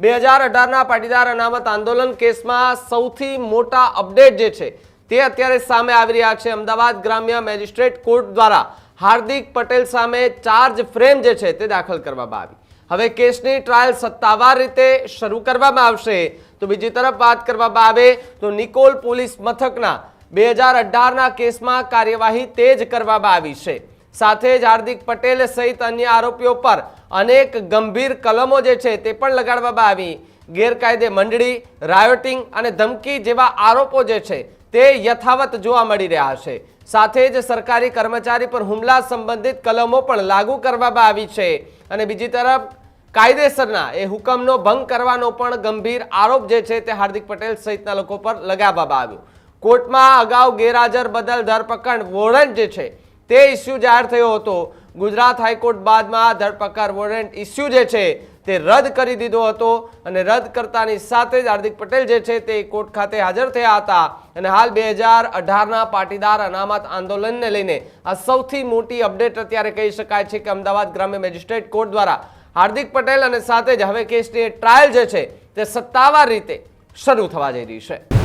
બે હજાર અઢારના પાટીદાર અનામત આંદોલન કેસમાં સૌથી મોટા અપડેટ જે છે તે અત્યારે સામે આવી રહ્યા છે. અમદાવાદ ગ્રામ્ય મેજિસ્ટ્રેટ કોર્ટ દ્વારા હાર્દિક પટેલ સામે ચાર્જ ફ્રેમ જે છે તે દાખલ કરવામાં આવી. હવે કેસની ટ્રાયલ સત્તાવાર રીતે શરૂ કરવામાં આવશે. તો બીજી તરફ વાત કરવામાં આવે તો નિકોલ પોલીસ મથકના બે હજાર અઢારના કેસમાં કાર્યવાહી તેજ કરવામાં આવી છે. સાથે જ હાર્દિક પટેલ સહિત અન્ય આરોપીઓ પર અનેક ગંભીર કલમો જે છે તે પણ લગાડવામાં આવી. ગેરકાયદે મંડળી, રાયોટિંગ અને ધમકી જેવા આરોપો જે છે તે યથાવત જોવા મળી રહ્યા છે. સાથે જ સરકારી કર્મચારી પર હુમલા સંબંધિત કલમો પણ લાગુ કરવામાં આવી છે. અને બીજી તરફ, કાયદેસરના એ હુકમનો ભંગ કરવાનો પણ ગંભીર આરોપ જે છે તે હાર્દિક પટેલ સહિતના લોકો પર લગાવવામાં આવ્યો. કોર્ટમાં અગાઉ ગેરહાજર બદલ ધરપકડ વોરંટ જે છે તે ઇસ્યુ જાહેર થયો હતો. ગુજરાત હાઈકોર્ટ બાદમાં ધરપકડ વોરંટ ઇસ્યુ જે છે તે રદ કરી દીધો હતો અને રદ કરતાની સાથે જ હાર્દિક પટેલ જે છે તે કોર્ટ ખાતે હાજર થયા હતા અને હાલ બે હજાર અઢારના પાટીદાર અનામત આંદોલનને લઈને આ સૌથી મોટી અપડેટ અત્યારે કહી શકાય છે કે અમદાવાદ ગ્રામ્ય મેજિસ્ટ્રેટ કોર્ટ દ્વારા હાર્દિક પટેલ અને સાથે જ હવે કેસની ટ્રાયલ જે છે તે સત્તાવાર રીતે શરૂ થવા જઈ રહી છે.